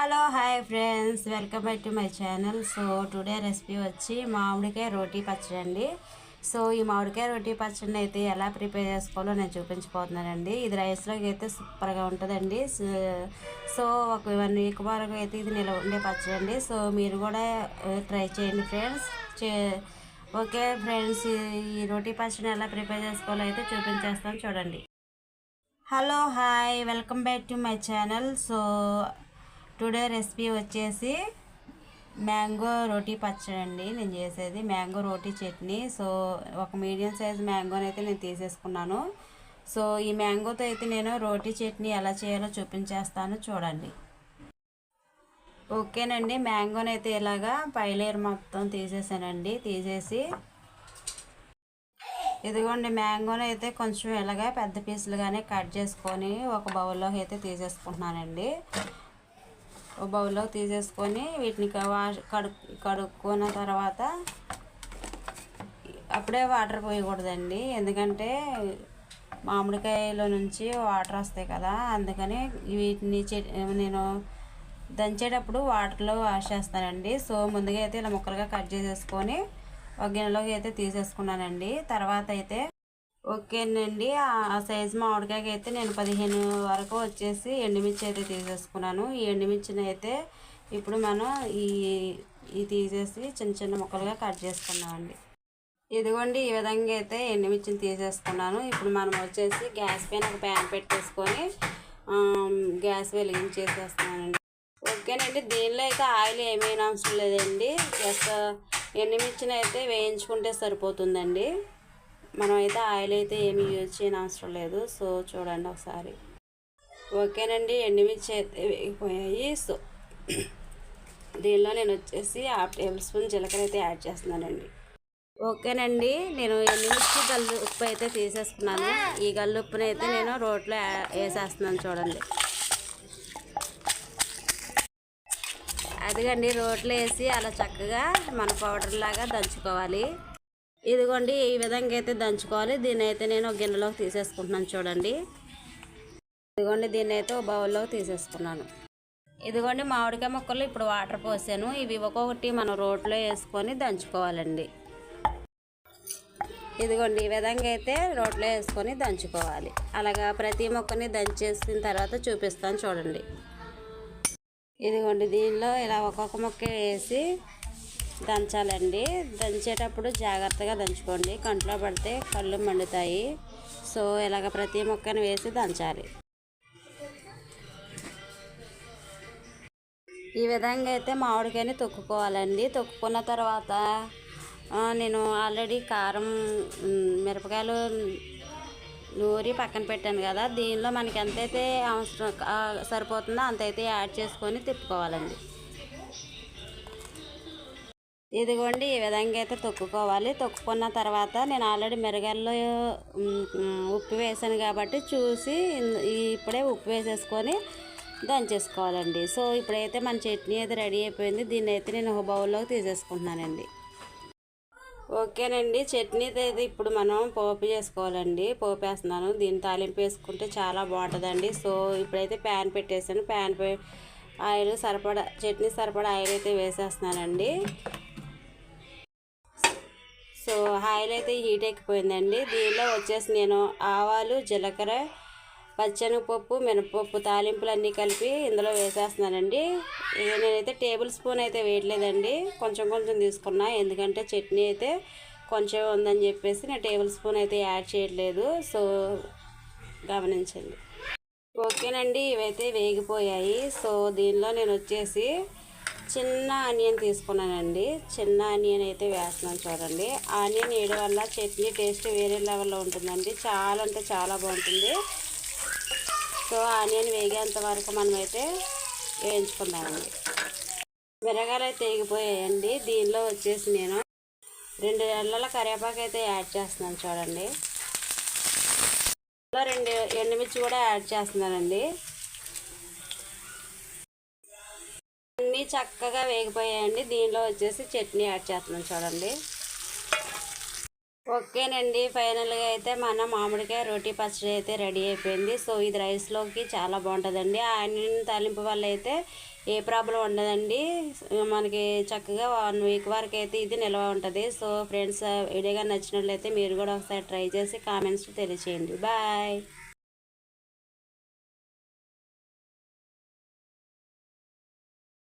Hello hi friends. Welcome back to my channel. So today recipe వచ్చి మామిడికాయ రోటీ పచ్చడి అండి. సో ఈ మామిడికాయ రోటీ పచ్చడిని అయితే ఎలా ప్రిపేర్ చేసుకోవాలో నేను చూపించిపోతున్నానండి ఇది రైస్లోకి అయితే సూపర్గా ఉంటుందండి. సో ఒక వన్ వీక్ వరకు అయితే ఇది నిలవ ఉండే పచ్చడి అండి. సో మీరు కూడా ట్రై చేయండి ఫ్రెండ్స్. చే ఓకే ఫ్రెండ్స్ ఈ రోటీ పచ్చడిని ఎలా ప్రిపేర్ చేసుకోవాలో అయితే చూపించేస్తాను చూడండి. Hello hi. Welcome back to my channel. So today recipe వచ్చేసి మ్యాంగో రోటీ పచ్చడి అండి నేను చేసేది మ్యాంగో రోటీ చట్నీ. సో ఒక మీడియం సైజ్ మ్యాంగోని అయితే నేను తీసేసుకున్నాను. సో ఈ మ్యాంగోతో అయితే నేను రోటీ చట్నీ ఎలా చేయాలో చూపించేస్తాను చూడండి. ఓకేనండి. మ్యాంగోని అయితే ఇలాగా పైలేరు మొత్తం తీసేసానండి. తీసేసి ఇదిగోండి మ్యాంగోని అయితే కొంచెం ఇలాగా పెద్ద పీసులుగానే కట్ చేసుకొని ఒక బౌల్లోకి అయితే తీసేసుకుంటున్నానండి. ఒక బౌల్లో తీసేసుకొని వీటిని వాష్ కడు కడుక్కున్న తర్వాత అప్పుడే వాటర్ పోయకూడదండి. ఎందుకంటే మామిడికాయలో నుంచి వాటర్ వస్తాయి కదా అందుకని వీటిని నేను దంచేటప్పుడు వాటర్లో వాష్ చేస్తానండి. సో ముందుగా అయితే ఇలా ముక్కలుగా కట్ చేసేసుకొని ఒక గిన్నెలోకి అయితే తీసేసుకున్నానండి. తర్వాత అయితే ఓకేనండి. ఆ సైజు మామిడికాయకి అయితే నేను పదిహేను వరకు వచ్చేసి ఎండుమిర్చి అయితే తీసేసుకున్నాను. ఈ ఎండుమిర్చిని అయితే ఇప్పుడు మనం ఈ ఈ తీసేసి చిన్న చిన్న ముక్కలుగా కట్ చేసుకున్నామండి ఇదిగోండి ఈ విధంగా అయితే ఎండుమిర్చిని తీసేసుకున్నాను. ఇప్పుడు మనం వచ్చేసి గ్యాస్ పైన ఒక ప్యాన్ పెట్టేసుకొని గ్యాస్ వెలిగించేసేస్తున్నానండి. ఓకేనండి దీనిలో అయితే ఆయిల్ ఏమైనా అవసరం లేదండి. జస్ట్ ఎండుమిర్చిని అయితే వేయించుకుంటే సరిపోతుందండి. మనం అయితే ఆయిల్ అయితే ఏమి యూజ్ చేయని అవసరం లేదు. సో చూడండి ఒకసారి. ఓకేనండి ఎండుమిర్చి అయితే వేగిపోయాయి. సో దీనిలో నేను వచ్చేసి హాఫ్ టేబుల్ స్పూన్ జీలకర్ర అయితే యాడ్ చేస్తున్నానండి. ఓకేనండి నేను ఎండుమిర్చి గల్లు ఉప్పు అయితే తీసేసుకున్నాను. ఈ గల్లు ఉప్పుని అయితే నేను రోట్లో వేసేస్తున్నాను చూడండి. అదిగండి రోట్లో వేసి అలా చక్కగా మన పౌడర్ లాగా దంచుకోవాలి. ఇదిగోండి ఈ విధంగా అయితే దంచుకోవాలి. దీన్ని అయితే నేను గిన్నెలోకి తీసేసుకుంటున్నాను చూడండి. ఇదిగోండి దీన్ని అయితే ఒక బౌల్లోకి తీసేసుకున్నాను. ఇదిగోండి మామిడికాయ ముక్కలు ఇప్పుడు వాటర్ పోసాను. ఇవి ఒక్కొక్కటి మనం రోట్లో వేసుకొని దంచుకోవాలండి. ఇదిగోండి ఈ విధంగా అయితే రోట్లో వేసుకొని దంచుకోవాలి. అలాగా ప్రతి మొక్కని దంచేసిన తర్వాత చూపిస్తాను చూడండి. ఇదిగోండి దీనిలో ఇలా ఒక్కొక్క మొక్క వేసి దంచాలండి. దంచేటప్పుడు జాగ్రత్తగా దంచుకోండి. కంట్లో పడితే కళ్ళు మండుతాయి. సో ఇలాగ ప్రతి మొక్కను వేసి దంచాలి. ఈ విధంగా అయితే మామిడికాయని తొక్కుకోవాలండి. తొక్కుకున్న తర్వాత నేను ఆల్రెడీ కారం మిరపకాయలు నూరి పక్కన పెట్టాను కదా. దీనిలో మనకి ఎంతైతే అవసరం సరిపోతుందో అంతైతే యాడ్ చేసుకొని తిప్పుకోవాలండి. ఇదిగోండి ఈ విధంగా అయితే తొక్కుకోవాలి. తొక్కుకున్న తర్వాత నేను ఆల్రెడీ మెరగల్లో ఉప్పు వేసాను కాబట్టి చూసి ఇప్పుడే ఉప్పు వేసేసుకొని దంచేసుకోవాలండి. సో ఇప్పుడైతే మన చట్నీ అయితే రెడీ అయిపోయింది. దీన్ని అయితే నేను ఒక బౌల్లోకి తీసేసుకుంటున్నానండి. ఓకేనండి చట్నీ అయితే ఇప్పుడు మనం పోపు చేసుకోవాలండి. పోపు వేస్తున్నాను. దీన్ని తాలింపు వేసుకుంటే చాలా బాగుంటుందండి. సో ఇప్పుడైతే ప్యాన్ పెట్టేసాను ప్యాన్ ఆయిల్ సరిపడా చట్నీ సరిపడా ఆయిల్ అయితే వేసేస్తున్నానండి. సో ఆయిల్ అయితే హీట్ ఎక్కిపోయిందండి. దీనిలో వచ్చేసి నేను ఆవాలు జీలకర్ర పచ్చనిపప్పు మినపప్పు తాలింపులు అన్నీ కలిపి ఇందులో వేసేస్తున్నానండి. నేనైతే టేబుల్ స్పూన్ అయితే వేయట్లేదండి. కొంచెం కొంచెం తీసుకున్నా. ఎందుకంటే చట్నీ అయితే కొంచెం ఉందని చెప్పేసి నేను టేబుల్ స్పూన్ అయితే యాడ్ చేయట్లేదు. సో గమనించండి. ఓకేనండి. ఇవైతే వేగిపోయాయి. సో దీనిలో నేను వచ్చేసి చిన్న ఆనియన్ తీసుకున్నానండి. చిన్న ఆనియన్ అయితే వేస్తున్నాను చూడండి. ఆనియన్ వేయడం వల్ల చట్నీ టేస్ట్ వేరే లెవెల్లో ఉంటుందండి. చాలా అంటే చాలా బాగుంటుంది. సో ఆనియన్ వేగేంత వరకు మనమైతే వేయించుకున్నామండి మిరగాయలు అయితే వేగిపోయాయండి దీనిలో వచ్చేసి నేను రెండు నెలల కరివేపాకు అయితే యాడ్ చేస్తున్నాను చూడండి. రెండు ఎండుమిర్చి కూడా యాడ్ చేస్తున్నానండి. అన్నీ చక్కగా వేగిపోయాయండి. దీనిలో వచ్చేసి చట్నీ యాడ్ చేస్తున్నాం చూడండి. ఓకేనండి. ఫైనల్గా అయితే మన మామిడికాయ రోటీ పచ్చడి అయితే రెడీ అయిపోయింది. సో ఇది రైస్లోకి చాలా బాగుంటుందండి. ఆనియన్ తాలింపు వల్ల అయితే ఏ ప్రాబ్లం ఉండదండి. మనకి చక్కగా వన్ వీక్ వరకు అయితే ఇది నిల్వ ఉంటుంది. సో ఫ్రెండ్స్ వీడియోగా నచ్చినట్లయితే మీరు కూడా ఒకసారి ట్రై చేసి కామెంట్స్ తెలియచేయండి. బాయ్!